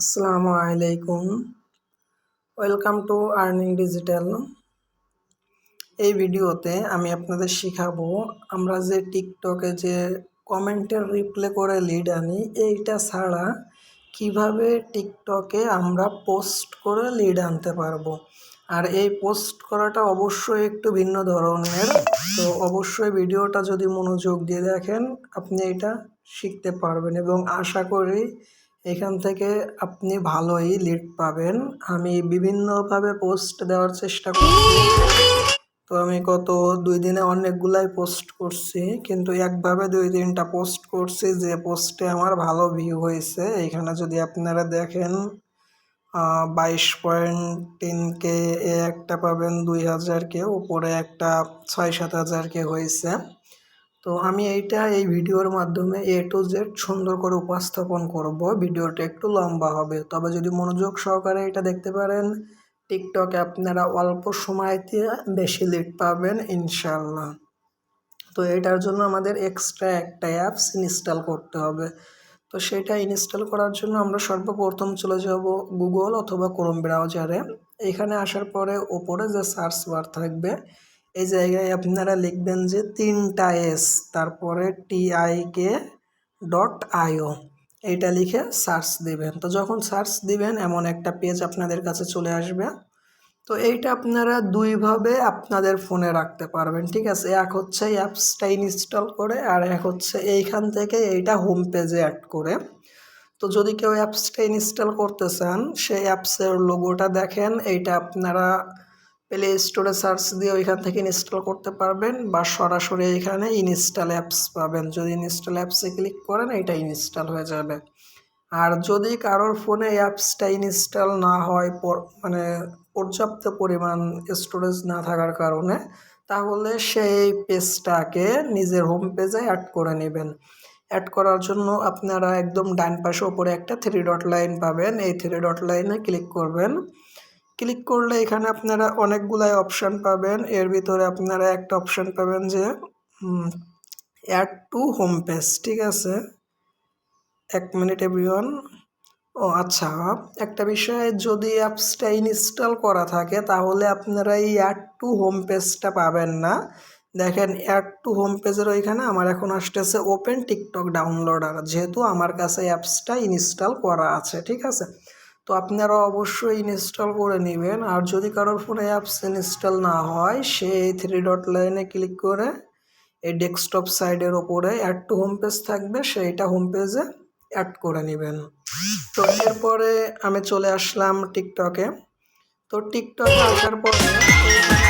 আসসালামু আলাইকুম। Welcome to earning digital এই ভিডিওতে আমি আপনাদের শিখাবো, আমরা যে টিকটকে যে কমেন্টের রিপ্লে করে লিড আনি, এইটা ছাড়া কীভাবে টিকটকে আমরা পোস্ট করে লিড আনতে পারব। আর এই পোস্ট করাটা অবশ্যই একটু ভিন্ন ধরনের। তো অবশ্যই ভিডিওটা যদি মনোযোগ দিয়ে দেখেন, আপনি এটা শিখতে পারবেন এবং আশা করি এখান থেকে আপনি ভালোই লিড পাবেন। আমি বিভিন্নভাবে পোস্ট দেওয়ার চেষ্টা করছি। তো আমি গত দুই দিনে অনেকগুলাই পোস্ট করছি, কিন্তু একভাবে দুই তিনটা পোস্ট করছি যে পোস্টে আমার ভালো ভিউ হয়েছে। এখানে যদি আপনারা দেখেন বাইশ পয়েন্ট তিন কে, এ একটা পাবেন দুই হাজার কে, উপরে একটা ছয় সাত হাজার কে হয়েছে। তো আমি এইটা এই ভিডিওর মাধ্যমে এ টু জেড সুন্দর করে উপস্থাপন করব। ভিডিওটা একটু লম্বা হবে। তবে যদি মনোযোগ সহকারে এটা দেখতে পারেন টিকটকে আপনারা অল্প সময়তে বেশি লিড পাবেন ইনশাল্লাহ তো এটার জন্য আমাদের এক্সট্রা একটা অ্যাপস ইনস্টল করতে হবে। তো সেটা ইনস্টল করার জন্য আমরা সর্বপ্রথম চলে যাব গুগল অথবা ক্রোম ব্রাউজারে এখানে আসার পরে ওপরে যে সার্চ বার থাকবে এই জায়গায় আপনারা লিখবেন যে তিনটা এস তারপরে টিআইকে ডট আইও এইটা লিখে সার্চ দিবেন। তো যখন সার্চ দিবেন, এমন একটা পেজ আপনাদের কাছে চলে আসবে। তো এইটা আপনারা দুইভাবে আপনাদের ফোনে রাখতে পারবেন, ঠিক আছে? এক হচ্ছে অ্যাপসটা ইনস্টল করে, আর এক হচ্ছে এইখান থেকে এইটা হোম পেজে অ্যাড করে। তো যদি কেউ অ্যাপসটা ইনস্টল করতে চান, সেই অ্যাপসের লোগোটা দেখেন, এইটা আপনারা প্লে স্টোরে সার্চ দিয়ে ওইখান থেকে ইনস্টল করতে পারবেন বা সরাসরি এখানে ইনস্টল অ্যাপস পাবেন। যদি ইনস্টল অ্যাপসে ক্লিক করেন, এটা ইনস্টল হয়ে যাবে। আর যদি কারোর ফোনে অ্যাপসটা ইনস্টল না হয় মানে পর্যাপ্ত পরিমাণ স্টোরেজ না থাকার কারণে, তাহলে সেই পেজটাকে নিজের হোম পেজে অ্যাড করে নেবেন। অ্যাড করার জন্য আপনারা একদম ডান পাশে ওপরে একটা থ্রি ডট লাইন পাবেন। এই থ্রি ডট লাইনে ক্লিক করবেন। ক্লিক করলে এখানে আপনারা অনেকগুলাই অপশান পাবেন। এর ভিতরে আপনারা একটা অপশান পাবেন যে অ্যাড টু হোম পেজ ঠিক আছে? এক মিনিট এভরিওয়ান ও আচ্ছা। একটা বিষয়ে যদি অ্যাপসটা ইনস্টল করা থাকে, তাহলে আপনারা এই অ্যাড টু হোম পেজটা পাবেন না। দেখেন অ্যাড টু হোম পেজের ওইখানে আমার এখন আসতেছে ওপেন টিকটক ডাউনলোডার যেহেতু আমার কাছে অ্যাপসটা ইনস্টল করা আছে, ঠিক আছে? তো আপনারা অবশ্যই ইনস্টল করে নেবেন। আর যদি কারোর ফোনে অ্যাপস ইনস্টল না হয় সে এই থ্রি ডট লাইনে ক্লিক করে এই ডেস্কটপ সাইডের ওপরে অ্যাড টু হোম পেজ থাকবে, সেইটা হোম পেজে অ্যাড করে নেবেন। তো এরপরে আমি চলে আসলাম টিকটকে তো টিকটকে আসার পরে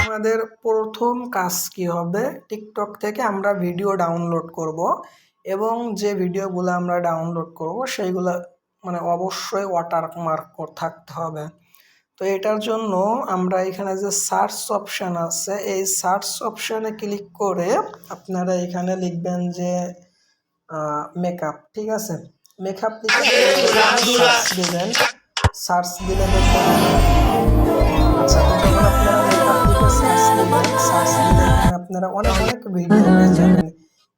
আমাদের প্রথম কাজ কি হবে? টিকটক থেকে আমরা ভিডিও ডাউনলোড করব এবং যে ভিডিওগুলো আমরা ডাউনলোড করব, সেইগুলো মানে অবশ্যই ওয়াটারমার্ক থাকতে হবে। তো এটার জন্য আমরা এখানে যে সার্চ অপশান আছে এই সার্চ অপশানে ক্লিক করে আপনারা এখানে লিখবেন যে মেকআপ ঠিক আছে? মেকআপ দিবেন। সার্চ দিলে আচ্ছা যখন আপনারা মেকআপ সার্চ দিবেন সার্চ দিলে আপনারা অনেক অনেক ভিডিও পেয়ে যাবেন।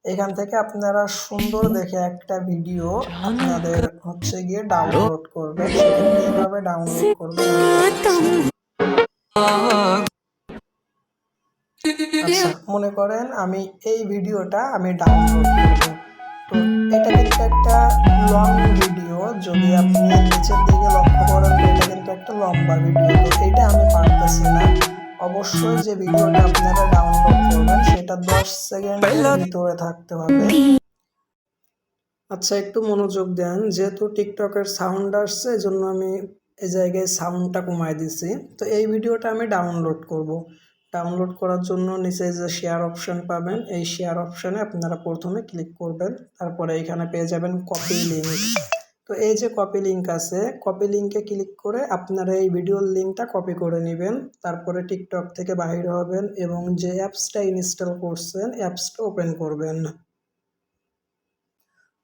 এখান থেকে আপনারা সুন্দর দেখে একটা ভিডিও আপনাদের হচ্ছে গিয়ে ডাউনলোড করবে। কীভাবে ডাউনলোড করবে। আচ্ছা মনে করেন আমি এই ভিডিওটা আমি ডাউনলোড করব। তো এটা কিন্তু একটা লং ভিডিও যদি আপনি নিচের দিকে লক্ষ্য করেন, এটা কিন্তু একটা লম্বা ভিডিও তো এটা আমি পারতেছি না। অবশ্যই যে ভিডিওটা আপনারা ডাউনলোড করবেন সেটা দশ সেকেন্ডের ভিতরে থাকতে হবে। আচ্ছা একটু মনোযোগ দেন। যেহেতু টিকটকের সাউন্ড আসছে এই জন্য আমি এই জায়গায় সাউন্ডটা কমাই দিছি। তো এই ভিডিওটা আমি ডাউনলোড করব। ডাউনলোড করার জন্য নিচে যে শেয়ার অপশন পাবেন এই শেয়ার অপশানে আপনারা প্রথমে ক্লিক করবেন। তারপরে এখানে পেয়ে যাবেন কপি লিঙ্ক তো এই যে কপি লিঙ্ক আছে কপি লিঙ্কে ক্লিক করে আপনারা এই ভিডিওর লিঙ্কটা কপি করে নেবেন। তারপরে টিকটক থেকে বাহির হবেন এবং যে অ্যাপসটা ইনস্টল করছেন অ্যাপসটা ওপেন করবেন।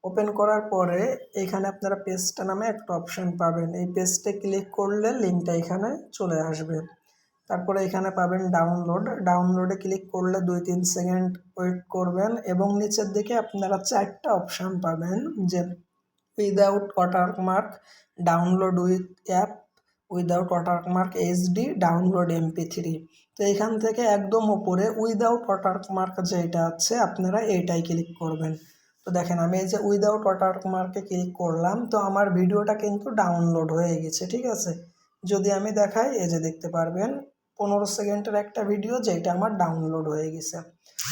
ওপেন করার পরে এখানে আপনারা পেজটা নামে একটা অপশান পাবেন। এই পেজটা ক্লিক করলে লিঙ্কটা এখানে চলে আসবে। তারপরে এখানে পাবেন ডাউনলোড ডাউনলোডে ক্লিক করলে দুই তিন সেকেন্ড ওয়েট করবেন এবং নিচের দিকে আপনারা চারটা অপশান পাবেন যে without watermark download with app without watermark HD download MP three তো এখান থেকে একদম ওপরে উইদাউট ওয়াটারমার্ক যেটা আছে, আপনারা এইটাই ক্লিক করবেন। তো দেখেন, আমি এই যে উইদাউট ওয়াটারমার্কে ক্লিক করলাম, তো আমার ভিডিওটা কিন্তু ডাউনলোড হয়ে গেছে, ঠিক আছে? যদি আমি দেখাই, এই যে দেখতে পারবেন, পনেরো সেকেন্ডের একটা ভিডিও যেটা আমার ডাউনলোড হয়ে গেছে।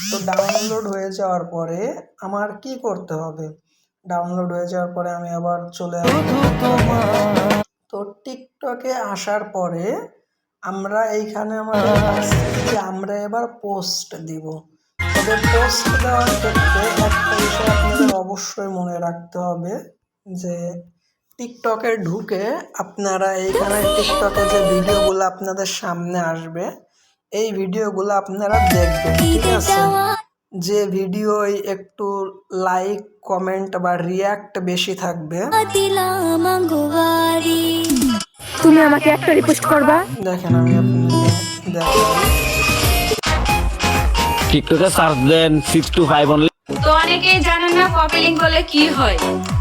তো ডাউনলোড হয়ে যাওয়ার পরে আমার কি করতে হবে? ডাউনলোড হয়ে যাওয়ার পরে আমি আবার চলে তো টিকটকে আসার পরে আমরা এইখানে আমাদের আমরা এবার পোস্ট দিব। তবে পোস্ট দেওয়ার ক্ষেত্রে একটা বিষয় আপনাদের অবশ্যই মনে রাখতে হবে যে টিকটকে ঢুকে আপনারা এইখানে টিকটকে যে ভিডিওগুলো আপনাদের সামনে আসবে এই ভিডিওগুলো আপনারা দেখবেন ঠিক আছে? যে ভিডিও একটু লাইক কমেন্ট বা রিয়াক্ট বেশি থাকবে। তুমি আমাকে একটা রিকোয়েস্ট করবা? দেখেন আমি টিকটকে সার্চ দেন সিক্স টু ফাইভ অনলি তো অনেকেই জানেন না কপি লিঙ্ক করলে কি হয়।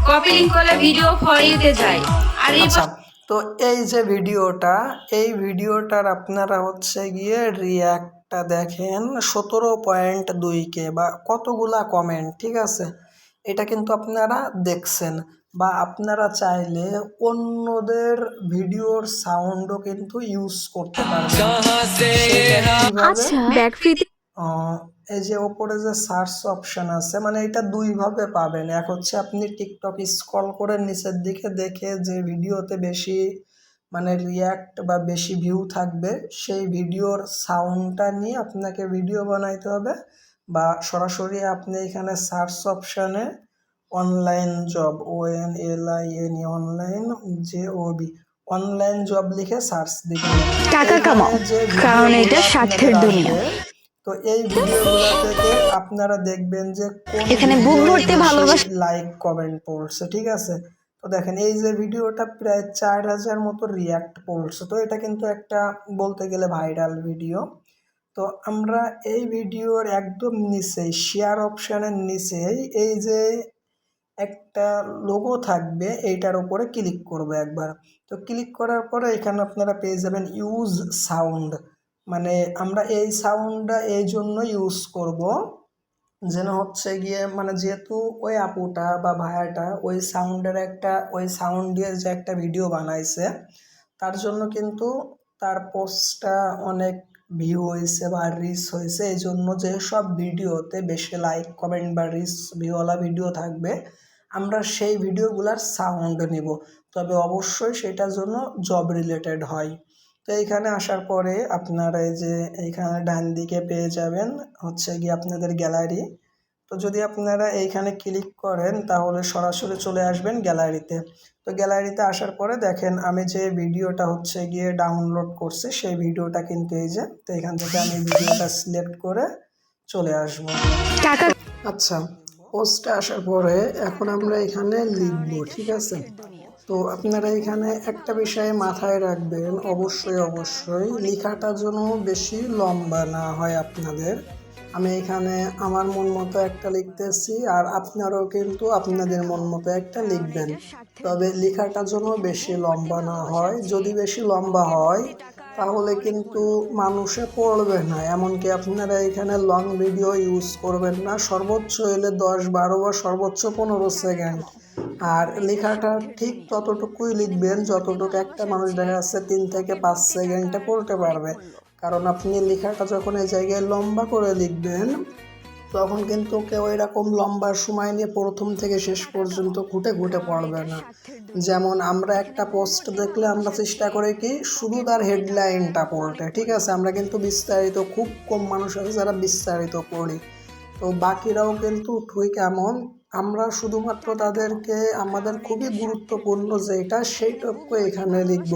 কপি লিঙ্ক করলে ভিডিও ফরিতে যায়। আর এই আচ্ছা তো এই যে ভিডিওটা এই ভিডিওটার আপনারা হচ্ছে গিয়ে রিয়াক্টটা দেখেন সতেরো পয়েন্ট দুই কে বা কতগুলা কমেন্ট ঠিক আছে? এটা কিন্তু আপনারা দেখছেন বা আপনারা চাইলে অন্যদের ভিডিওর সাউন্ডও কিন্তু ইউজ করতে পারবেন? আচ্ছা এই যে ওপরে যে সার্চ অপশন আছে মানে এটা দুইভাবে পাবেন। এক হচ্ছে আপনি টিকটক স্ক্রল করে নিচের দিকে দেখে যে ভিডিওতে বেশি মানে রিয়াক্ট বা বেশি ভিউ থাকবে সেই ভিডিওর সাউন্ডটা নিয়ে আপনাকে ভিডিও বানাইতে হবে বা সরাসরি আপনি এখানে সার্চ অপশানে online job O N L I N online J O B online job লিখে সার্চ দিবেন টাকা কামাও, কারণ এটা স্বার্থের দুনিয়া। তো এই ভিডিওগুলো থেকে আপনারা দেখবেন যে কোন এখানে বুক ভর্তি ভালোবাসা- লাইক কমেন্ট পড়ছে ঠিক আছে তো দেখেন, এই যে ভিডিওটা প্রায় চার হাজার মতো রিয়াক্ট পড়ছে তো এটা কিন্তু একটা বলতে গেলে ভাইরাল ভিডিও তো আমরা এই ভিডিওর একদম নিচে শেয়ার অপশানের নিচেই এই যে একটা লোগো থাকবে, এইটার উপরে ক্লিক করব একবার। তো ক্লিক করার পরে এখানে আপনারা পেয়ে যাবেন ইউজ সাউন্ড মানে আমরা এই সাউন্ডটা এই জন্য ইউজ করব। যেন হচ্ছে গিয়ে মানে যেহেতু ওই আপুটা বা ভাইয়াটা ওই সাউন্ডের একটা, ওই সাউন্ড দিয়ে যে একটা ভিডিও বানাইছে, তার জন্য কিন্তু তার পোস্টটা অনেক ভিউ হয়েছে বা রিচ হয়েছে। এই জন্য যে সব ভিডিওতে বেশি লাইক কমেন্ট বা রিচ ভিউওয়ালা ভিডিও থাকবে, আমরা সেই ভিডিওগুলার সাউন্ড নিব। তবে অবশ্যই সেটার জন্য জব রিলেটেড হয়। তো এইখানে আসার পরে আপনারা এই যে এইখানে ডান দিকে পেয়ে যাবেন হচ্ছে গিয়ে আপনাদের গ্যালারি। তো যদি আপনারা এইখানে ক্লিক করেন তাহলে সরাসরি চলে আসবেন গ্যালারিতে। তো গ্যালারিতে আসার পরে দেখেন আমি যে ভিডিওটা হচ্ছে গিয়ে ডাউনলোড করছি সেই ভিডিওটা কিন্তু এই যে তো এখান থেকে আমি ভিডিওটা সিলেক্ট করে চলে আসব। আচ্ছা পোস্টে আসার পরে এখন আমরা এখানে লিখব ঠিক আছে? তো আপনারা এখানে একটা বিষয়ে মাথায় রাখবেন, অবশ্যই অবশ্যই। লেখাটা যেন বেশি লম্বা না হয় আপনাদের। আমি এখানে আমার মন মতো একটা লিখতেছি, আর আপনারাও কিন্তু আপনাদের মন মতো একটা লিখবেন। তবে লেখাটা যেন বেশি লম্বা না হয়। যদি বেশি লম্বা হয়, তাহলে কিন্তু মানুষে পড়বে না। এমনকি আপনারা এখানে লং ভিডিও ইউজ করবেন না। সর্বোচ্চ এলে দশ বারো বা সর্বোচ্চ পনেরো সেকেন্ড আর লেখাটা ঠিক ততটুকুই লিখবেন যতটুকু একটা মানুষ দেখা যাচ্ছে তিন থেকে পাঁচ সেকেন্ডে পড়তে পারবে। কারণ আপনি লেখাটা যখন এই জায়গায় লম্বা করে লিখবেন, তখন কিন্তু কেউ এরকম লম্বা সময় নিয়ে প্রথম থেকে শেষ পর্যন্ত ঘুটে ঘুটে পড়বে না। যেমন আমরা একটা পোস্ট দেখলে আমরা চেষ্টা করি কি, শুধু তার হেডলাইনটা পড়তে, ঠিক আছে? আমরা কিন্তু বিস্তারিত, খুব কম মানুষ আছে যারা বিস্তারিত পড়ি। তো বাকিরাও কিন্তু ঠিক এমন আমরা শুধুমাত্র তাদেরকে, আমাদের খুবই গুরুত্বপূর্ণ যেটা সেইটুকু এখানে লিখব।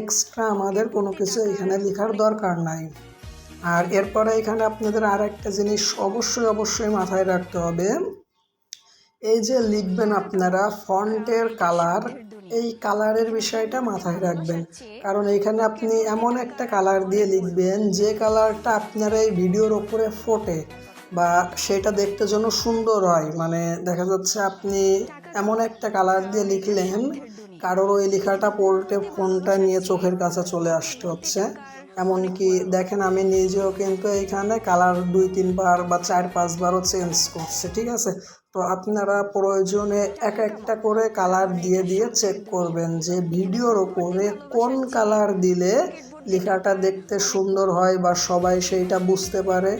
এক্সট্রা আমাদের কোনো কিছু এখানে লেখার দরকার নাই। আর এরপরে এখানে আপনাদের আর একটা জিনিস অবশ্যই অবশ্যই মাথায় রাখতে হবে। এই যে লিখবেন আপনারা ফন্টের কালার, এই কালারের বিষয়টা মাথায় রাখবেন। কারণ এখানে আপনি এমন একটা কালার দিয়ে লিখবেন যে কালারটা আপনার এই ভিডিওর ওপরে ফোটে। বা সেটা দেখতে যেন সুন্দর হয়। মানে দেখা যাচ্ছে আপনি এমন একটা কালার দিয়ে লিখলেন, কারোর ওই লেখাটা পড়তে ফোনটা নিয়ে চোখের কাছে চলে আসতে হচ্ছে। এমনকি দেখেন আমি নিজেও কিন্তু এখানে কালার দুই তিনবার বা চার পাঁচবারও চেঞ্জ করছি, ঠিক আছে? তো আপনারা প্রয়োজনে এক একটা করে কালার দিয়ে দিয়ে চেক করবেন যে ভিডিওর ওপরে কোন কালার দিলে লেখাটা দেখতে সুন্দর হয় বা সবাই সেইটা বুঝতে পারে।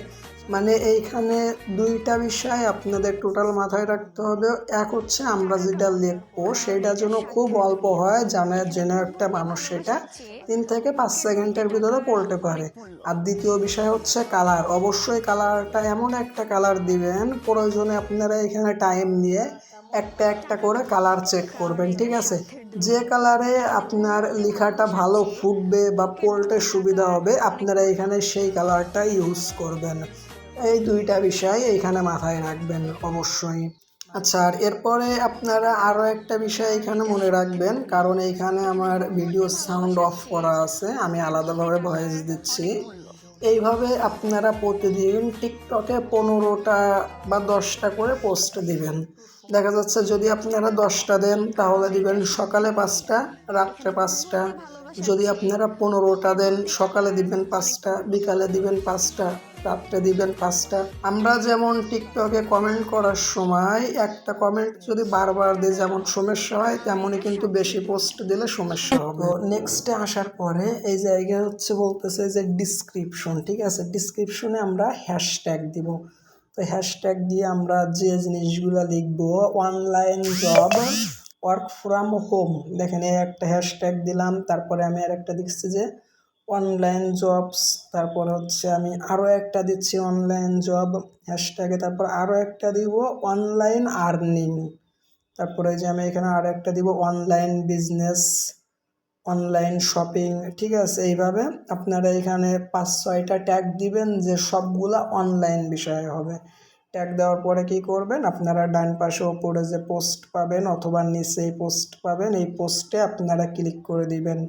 মানে এইখানে দুইটা বিষয় আপনাদের টোটাল মাথায় রাখতে হবে। এক হচ্ছে আমরা যেটা লিখব সেটা যেন খুব অল্প হয়, জানে যেন একটা মানুষ সেটা তিন থেকে পাঁচ সেকেন্ডের ভিতরে পড়তে পারে। আর দ্বিতীয় বিষয় হচ্ছে কালার অবশ্যই কালারটা এমন একটা কালার দিবেন, প্রয়োজনে আপনারা এখানে টাইম নিয়ে একটা একটা করে কালার চেক করবেন, ঠিক আছে? যে কালারে আপনার লেখাটা ভালো ফুটবে বা পড়তে সুবিধা হবে, আপনারা এখানে সেই কালারটা ইউজ করবেন। এই দুইটা বিষয় এইখানে মাথায় রাখবেন অবশ্যই। আচ্ছা আর এরপরে আপনারা আরও একটা বিষয় এখানে মনে রাখবেন, কারণ এইখানে আমার ভিডিও সাউন্ড অফ করা আছে, আমি আলাদাভাবে ভয়েস দিচ্ছি। এইভাবে আপনারা প্রতিদিন টিকটকে পনেরোটা বা দশটা করে পোস্ট দিবেন। দেখা যাচ্ছে যদি আপনারা দশটা দেন, তাহলে দিবেন সকালে পাঁচটা, রাত্রে পাঁচটা। যদি আপনারা পনেরোটা দেন, সকালে দিবেন পাঁচটা, বিকালে দিবেন পাঁচটা। রাত্রে দিবেন পাঁচটা। আমরা যেমন টিকটকে কমেন্ট করার সময় একটা কমেন্ট যদি বারবার দিই যেমন সমস্যা হয় তেমনই কিন্তু বেশি পোস্ট দিলে সমস্যা হবে। নেক্সটে আসার পরে এই জায়গায় হচ্ছে বলতেছে যে ডিসক্রিপশন ঠিক আছে? ডিসক্রিপশনে আমরা হ্যাশট্যাগ দিব। তো হ্যাশট্যাগ দিয়ে আমরা যে জিনিসগুলো লিখব online job work from home দেখেন এই একটা হ্যাশট্যাগ দিলাম তারপরে আমি আর একটা দেখছি যে অনলাইন জবস তারপর হচ্ছে আমি আরও একটা দিচ্ছি অনলাইন জব হ্যাশট্যাগে তারপর আরও একটা দিব অনলাইন আর্নিং তারপরে যে আমি এখানে আরও একটা দিব অনলাইন বিজনেস অনলাইন শপিং ঠিক আছে? এইভাবে আপনারা এখানে পাঁচ, ছয়টা ট্যাগ দিবেন যে সবগুলা অনলাইন বিষয়ে হবে। ট্যাগ দেওয়ার পরে কি করবেন? আপনারা ডান পাশে ওপরে যে পোস্ট পাবেন অথবা নিচে পোস্ট পাবেন, এই পোস্টে আপনারা ক্লিক করে দিবেন।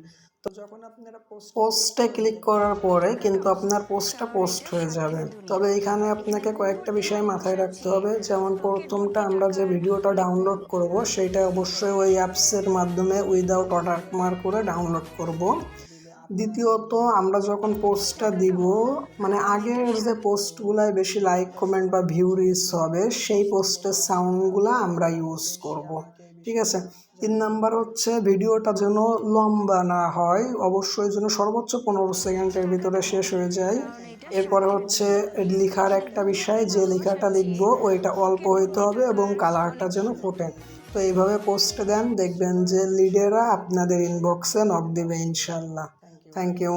তো যখন আপনারা পোস্টে ক্লিক করার পরে কিন্তু আপনার পোস্টটা পোস্ট হয়ে যাবে। তবে এখানে আপনাকে কয়েকটা বিষয় মাথায় রাখতে হবে। যেমন প্রথমটা আমরা যে ভিডিওটা ডাউনলোড করব সেটা অবশ্যই ওই অ্যাপসের মাধ্যমে উইদাউট ওয়াটারমার্ক করে ডাউনলোড করব। দ্বিতীয়ত আমরা যখন পোস্টটা দিব মানে আগের যে পোস্টগুলায় বেশি লাইক কমেন্ট বা ভিউ রিচ হবে সেই পোস্টের সাউন্ডগুলো আমরা ইউজ করব। ঠিক আছে? তিন নাম্বার হচ্ছে ভিডিওটা যেন লম্বা না হয়, অবশ্যই যেন সর্বোচ্চ পনেরো সেকেন্ডের ভিতরে শেষ হয়ে যায়। এরপরে হচ্ছে লেখার একটা বিষয়, যে লেখাটা লিখব ওইটা অল্প হইতে হবে এবং কালারটা যেন ফোটে। তো এইভাবে পোস্ট দেন, দেখবেন যে লিডেরা আপনাদের ইনবক্সে নক দেবে ইনশাল্লাহ থ্যাংক ইউ